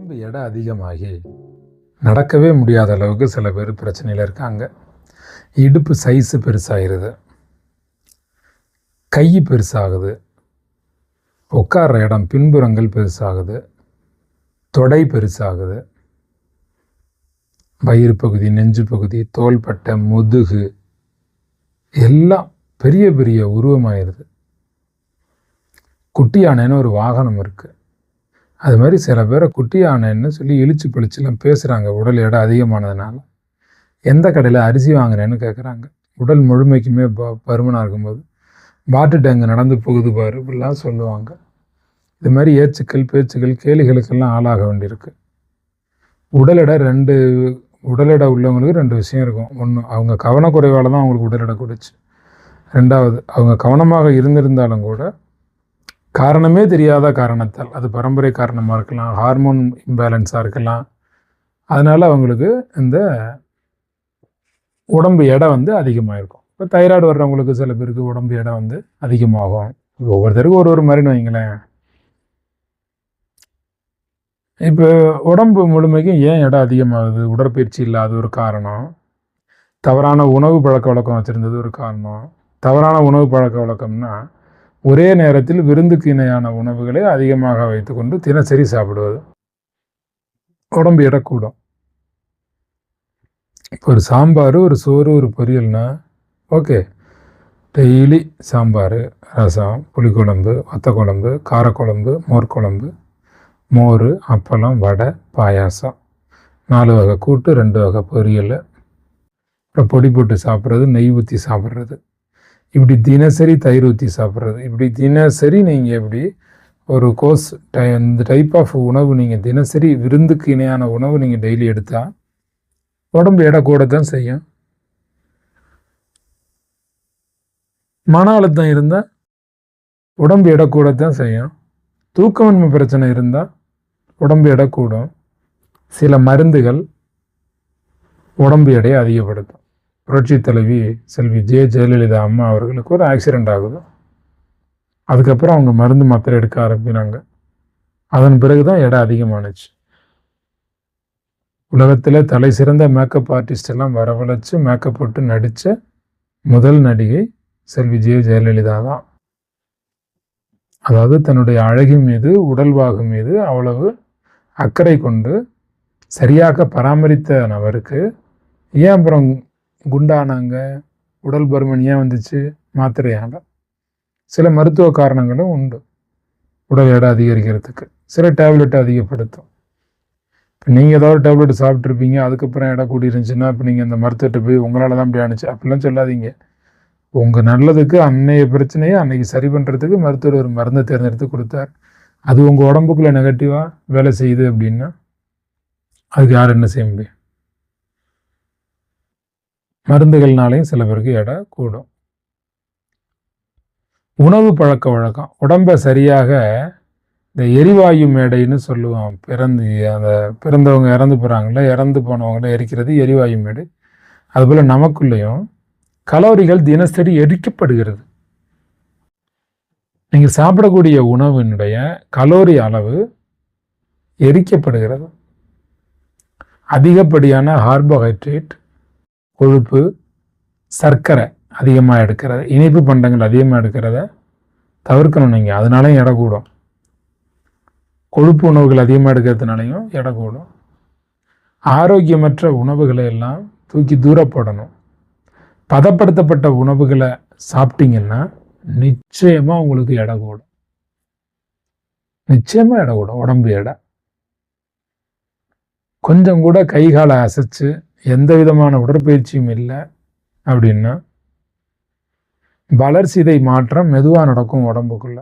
உடம்பு எடை அதிகமாகி நடக்கவே முடியாத அளவுக்கு சில பேர் பிரச்சனையில் இருக்காங்க. இடுப்பு சைஸு பெருசாகிடுது கை பெருசாகுது. உட்கார்ற இடம் பின்புறங்கள் பெருசாகுது. தொடை பெருசாகுது. வயிறு பகுதி நெஞ்சு பகுதி தோள்பட்டை முதுகு எல்லாம் பெரிய பெரிய உருவமாயிருது. குட்டியானேன்னு ஒரு வாகனம் இருக்குது அது மாதிரி சில பேரை குட்டியானேன்னு சொல்லி இழிச்சு பிழிச்சுலாம் பேசுகிறாங்க உடல் எடை அதிகமானதுனால. எந்த கடையில் அரிசி வாங்குறேன்னு கேட்குறாங்க உடல் முழுமைக்குமே ப பருமனாக இருக்கும்போது பாட்டு டேங்கு நடந்து போகுது பாரு இப்படிலாம் சொல்லுவாங்க. இது மாதிரி ஏச்சுக்கள் பேச்சுக்கள் கேலிகளுக்கெல்லாம் ஆளாக வேண்டியிருக்கு. உடல் எடை ரெண்டு உடல் எடை உள்ளவங்களுக்கு ரெண்டு விஷயம் இருக்கும். ஒன்று அவங்க கவனக்குறைவால் தான் அவங்களுக்கு உடல் எடை கூடுச்சு ரெண்டாவது அவங்க கவனமாக இருந்திருந்தாலும் கூட காரணமே தெரியாத காரணத்தால். அது பரம்பரை காரணமாக இருக்கலாம் ஹார்மோன் இம்பேலன்ஸாக இருக்கலாம். அதனால் அவங்களுக்கு இந்த உடம்பு எடை வந்து அதிகமாக இருக்கும் இப்போ தைராய்டு வர்றவங்களுக்கு சில பேருக்கு உடம்பு எடை வந்து அதிகமாகும். ஒவ்வொருத்தருக்கும் ஒரு ஒரு மாதிரின்னு வைங்களேன். இப்போ உடம்பு முழுமைக்கும் ஏன் எடை அதிகமாகுது? உடற்பயிற்சி இல்லாத ஒரு காரணம். தவறான உணவு பழக்க வழக்கம் வச்சுருந்தது ஒரு காரணம். தவறான உணவு பழக்க வழக்கம்னா ஒரே நேரத்தில் விருந்துக்கு இணையான உணவுகளை அதிகமாக வைத்துக்கொண்டு தினசரி சாப்பிடுவது உடம்பு இடக்கூடும் இப்போ ஒரு சாம்பார் ஒரு சோறு ஒரு பொரியல்னா ஓகே. டெய்லி சாம்பார் ரசம் புளிக்குழம்பு வத்தக்குழம்பு காரக்குழம்பு மோர் குழம்பு மோர் அப்பளம் வடை பாயாசம். நாலு வகை கூட்டு ரெண்டு வகை பொரியல். அப்புறம் பொடி போட்டு சாப்பிட்றது நெய் ஊற்றி சாப்பிட்றது. இப்படி தினசரி தயிர் ஊற்றி சாப்பிட்றது. இப்படி தினசரி நீங்கள் எப்படி ஒரு கோர்ஸ் டை இந்த டைப் ஆஃப் உணவு நீங்கள் தினசரி விருந்துக்கு இணையான உணவு நீங்கள் டெய்லி எடுத்தால் உடம்பு எடை கூட தான் செய்யும். மன அழுத்தம் இருந்தால் உடம்பு எடை கூட தான் செய்யும். தூக்கமின்மை பிரச்சனை இருந்தால் உடம்பு எடை கூடும். சில மருந்துகள் உடம்பு எடையை அதிகப்படுத்தும். புரட்சி தலைவி செல்வி ஜெய ஜெயலலிதா அம்மா அவர்களுக்கு ஒரு ஆக்சிடெண்ட் ஆகுது. அதுக்கப்புறம் அவங்க மருந்து மாத்திரை எடுக்க ஆரம்பினாங்க அதன் பிறகு தான் இடம் அதிகமானுச்சு. உலகத்தில் தலை சிறந்த மேக்கப் ஆர்டிஸ்ட் எல்லாம் வரவழைச்சு மேக்கப் போட்டு நடித்த முதல் நடிகை செல்வி ஜெய ஜெயலலிதா தான். அதாவது தன்னுடைய அழகு மீது உடல்வாகு மீது அவ்வளவு அக்கறை கொண்டு சரியாக பராமரித்த நபருக்கு ஏன் அப்புறம் குண்டானாங்க உடல் பருமன் ஏன் வந்துச்சு? மாத்திரையால் சில மருத்துவ காரணங்களும் உண்டு. உடல் எடை அதிகரிக்கிறதுக்கு. சில டேப்லெட் அதிகப்படுத்தும். இப்போ நீங்கள் ஏதாவது டேப்லெட் சாப்பிட்ருப்பீங்க அதுக்கப்புறம் எடை கூடி இருந்துச்சுன்னா இப்போ நீங்கள் அந்த மருத்துவத்தை போய் உங்களால் தான் இப்படி ஆணுச்சு. அப்படிலாம் சொல்லாதீங்க. உங்கள் நல்லதுக்கு அன்னைய பிரச்சனையை அன்னைக்கு சரி பண்ணுறதுக்கு மருத்துவர் ஒரு மருந்தை தேர்ந்தெடுத்து கொடுத்தார். அது உங்கள் உடம்புக்குள்ளே நெகட்டிவாக வேலை செய்யுது அப்படின்னா அதுக்கு யார் என்ன செய்ய முடியும்? மருந்துகள்னாலையும் சில பேருக்கு எடை கூடும். உணவு பழக்க வழக்கம். உடம்பை சரியாக இந்த எரிவாயு மேடைன்னு சொல்லுவோம். பிறந்து அந்த பிறந்தவங்க இறந்து போகிறாங்களே இறந்து போனவங்கள எரிக்கிறது எரிவாயு மேடை. அதுபோல் நமக்குள்ளேயும் கலோரிகள் தினசரி எரிக்கப்படுகிறது. நீங்கள் சாப்பிடக்கூடிய உணவினுடைய கலோரி அளவு எரிக்கப்படுகிறது. அதிகப்படியான கார்போஹைட்ரேட் கொழுப்பு சர்க்கரை அதிகமாக எடுக்கிறது இனிப்பு பண்டங்கள் அதிகமாக எடுக்கிறத தவிர்க்கணும் நீங்கள் அதனாலையும் எடை கூடும் கொழுப்பு உணவுகள் அதிகமாக எடுக்கிறதுனாலையும் எடை கூடும் ஆரோக்கியமற்ற உணவுகளை எல்லாம் தூக்கி தூரப்படணும். பதப்படுத்தப்பட்ட உணவுகளை சாப்பிட்டீங்கன்னா நிச்சயமாக உங்களுக்கு எடை கூடும் நிச்சயமாக எடை கூடும் உடம்பு எடை. கொஞ்சம் கூட கை காலை அசைச்சு எந்த விதமான உடற்பயிற்சியும் இல்லை அப்படின்னா வளர்சிதை மாற்றம் மெதுவாக நடக்கும் உடம்புக்குள்ள.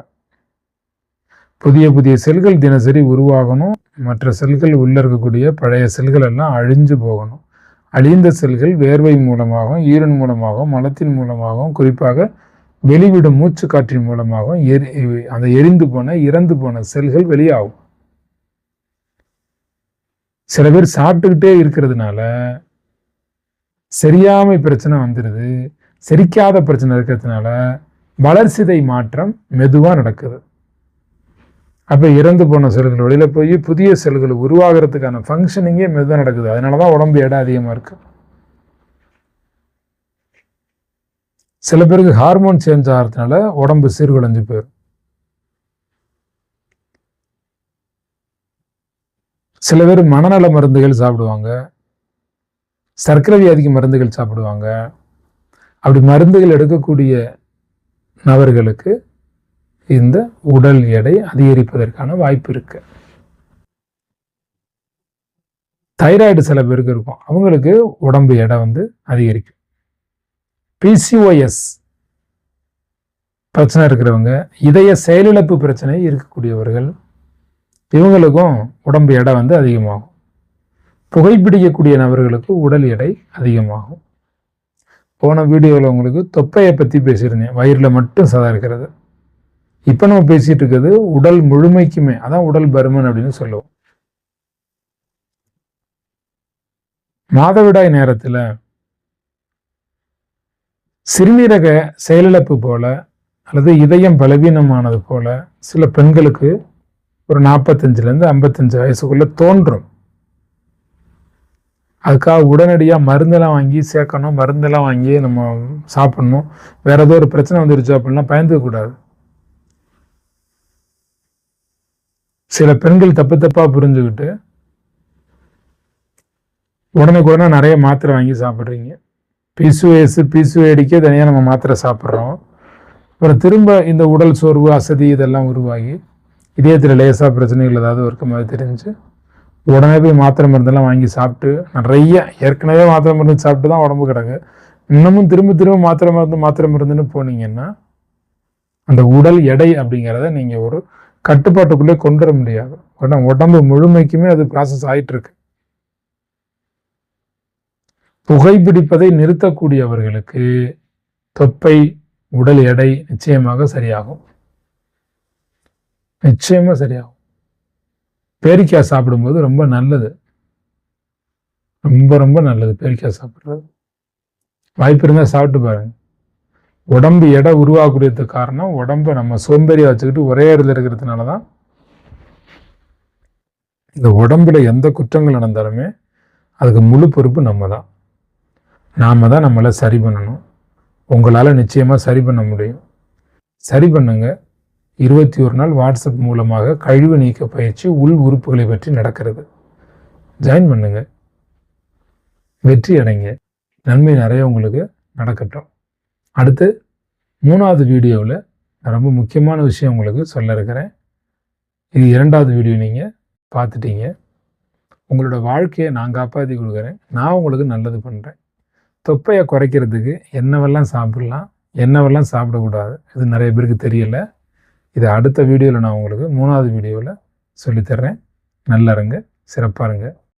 புதிய புதிய செல்கள் தினசரி உருவாகணும். மற்ற செல்கள் உள்ளே இருக்கக்கூடிய பழைய செல்கள் எல்லாம் அழிஞ்சு போகணும். அழிந்த செல்கள் வேர்வை மூலமாகவும் ஈரன் மூலமாகவும் மலத்தின் மூலமாகவும் குறிப்பாக வெளிவிடும் மூச்சு காற்றின் மூலமாகவும் எரி அந்த எரிந்து போன இறந்து போன செல்கள் வெளியாகும். சில பேர் சாப்பிட்டுக்கிட்டே இருக்கிறதுனால சரியாமை பிரச்சனை வந்துடுது செரிக்காத பிரச்சனை இருக்கிறதுனால வளர்சிதை மாற்றம் மெதுவாக நடக்குது. அப்போ இறந்து போன செல்கள் வெளியில் போய் புதிய செல்கள் உருவாகிறதுக்கான ஃபங்க்ஷனிங்கே மெதுவாக நடக்குது. அதனால தான் உடம்பு எடை அதிகமாக இருக்குது சில பேருக்கு ஹார்மோன் சேஞ்ச் ஆகிறதுனால உடம்பு சீர்குலைஞ்சு போயிடும் சில பேர் மனநல மருந்துகள் சாப்பிடுவாங்க. சர்க்கரை வியாதிக்கு மருந்துகள் சாப்பிடுவாங்க. அப்படி மருந்துகள் எடுக்கக்கூடிய நபர்களுக்கு இந்த உடல் எடை அதிகரிப்பதற்கான வாய்ப்பு இருக்கு. தைராய்டு சில பேருக்கு இருக்கும். அவங்களுக்கு உடம்பு எடை வந்து அதிகரிக்கும். பிசிஓஎஸ் பிரச்சனை இருக்கிறவங்க இதய செயலிழப்பு பிரச்சனை இருக்கக்கூடியவர்கள் இவங்களுக்கும் உடம்பு எடை வந்து அதிகமாகும். புகைப்பிடிக்கக்கூடிய நபர்களுக்கு உடல் எடை அதிகமாகும். போன வீடியோவில் உங்களுக்கு தொப்பையை பற்றி பேசியிருந்தேன். வயிறில் மட்டும் சதா இருக்கிறது. இப்போ நம்ம பேசிகிட்டு இருக்கிறது உடல் முழுமைக்குமே அதான் உடல் பருமன் அப்படின்னு சொல்லுவோம். மாதவிடாய் நேரத்தில் சிறுநீரக செயலிழப்பு போல அல்லது இதயம் பலவீனமானது போல சில பெண்களுக்கு ஒரு நாற்பத்தஞ்சிலேருந்து ஐம்பத்தஞ்சு வயசுக்குள்ளே தோன்றும். அதுக்காக உடனடியாக மருந்தெல்லாம் வாங்கி சேர்க்கணும் மருந்தெல்லாம் வாங்கி நம்ம சாப்பிட்ணும். வேறு ஏதோ ஒரு பிரச்சனை வந்துருச்சு அப்படின்னா பயந்துக்கூடாது சில பெண்கள் தப்பு தப்பாக புரிஞ்சுக்கிட்டு உடனுக்குடனே நிறைய மாத்திரை வாங்கி சாப்பிட்றீங்க. பிசுஎஸ் பிசுஏடிக்கே தனியாக நம்ம மாத்திரை சாப்பிட்றோம். அப்புறம் திரும்ப இந்த உடல் சோர்வு அசதி இதெல்லாம் உருவாகி இதயத்தில் லேசாக பிரச்சனைகள் ஏதாவது இருக்க மாதிரி தெரிஞ்சு உடனே போய் மாத்திரை மருந்தெல்லாம் வாங்கி சாப்பிட்டு நிறைய ஏற்கனவே மாத்திரை மருந்து சாப்பிட்டு தான் உடம்பு கிடக்கு. இன்னமும் திரும்ப திரும்ப மாத்திரை மருந்து மாத்திரை மருந்துன்னு போனீங்கன்னா அந்த உடல் எடை அப்படிங்கிறத நீங்கள் ஒரு கட்டுப்பாட்டுக்குள்ளே கொண்டு வர முடியாது உடம்பு முழுமைக்குமே அது ப்ராசஸ் ஆகிட்டுருக்கு புகைப்பிடிப்பதை நிறுத்தக்கூடியவர்களுக்கு தொப்பை உடல் எடை நிச்சயமாக சரியாகும். நிச்சயமாக சரியாகும். பேரிக்காய் சாப்பிடும்போது ரொம்ப நல்லது. ரொம்ப ரொம்ப நல்லது பேரிக்காய் சாப்பிட்றது. வாய்ப்பு இருந்தால் சாப்பிட்டு பாருங்க. உடம்பு எடை உருவாகக்கூடியதுக்கு காரணம் உடம்பை நம்ம சோம்பேறியாக வச்சுக்கிட்டு ஒரே இடத்துல இருக்கிறதுனால தான் இந்த உடம்புல எந்த குற்றங்கள் நடந்தாலுமே அதுக்கு முழு பொறுப்பு நம்ம தான். நாம் தான் நம்மளை சரி பண்ணணும். உங்களால் நிச்சயமாக சரி பண்ண முடியும். சரி பண்ணுங்கள் இருபத்தி ஒரு நாள் வாட்ஸ்அப் மூலமாக கழிவு நீக்க பயிற்சி உள் உறுப்புகளை பற்றி நடக்கிறது. ஜாயின் பண்ணுங்க. வெற்றி அடைங்க. நன்மை நிறைய உங்களுக்கு நடக்கட்டும். அடுத்து மூணாவது வீடியோவில் ரொம்ப முக்கியமான விஷயம் உங்களுக்கு சொல்ல இருக்கிறேன். இது இரண்டாவது வீடியோ நீங்கள் பார்த்துட்டீங்க. உங்களோட வாழ்க்கையை நான் காப்பாற்றி கொடுக்குறேன். நான் உங்களுக்கு நல்லது பண்ணுறேன் தொப்பையை குறைக்கிறதுக்கு என்னவெல்லாம் சாப்பிடலாம் என்னவெல்லாம் சாப்பிடக்கூடாது இது நிறைய பேருக்கு தெரியலை. இதை அடுத்த வீடியோவில் நான் உங்களுக்கு மூணாவது வீடியோவில் சொல்லித்தர்றேன். நல்லா இருங்க. சிறப்பாக இருங்க.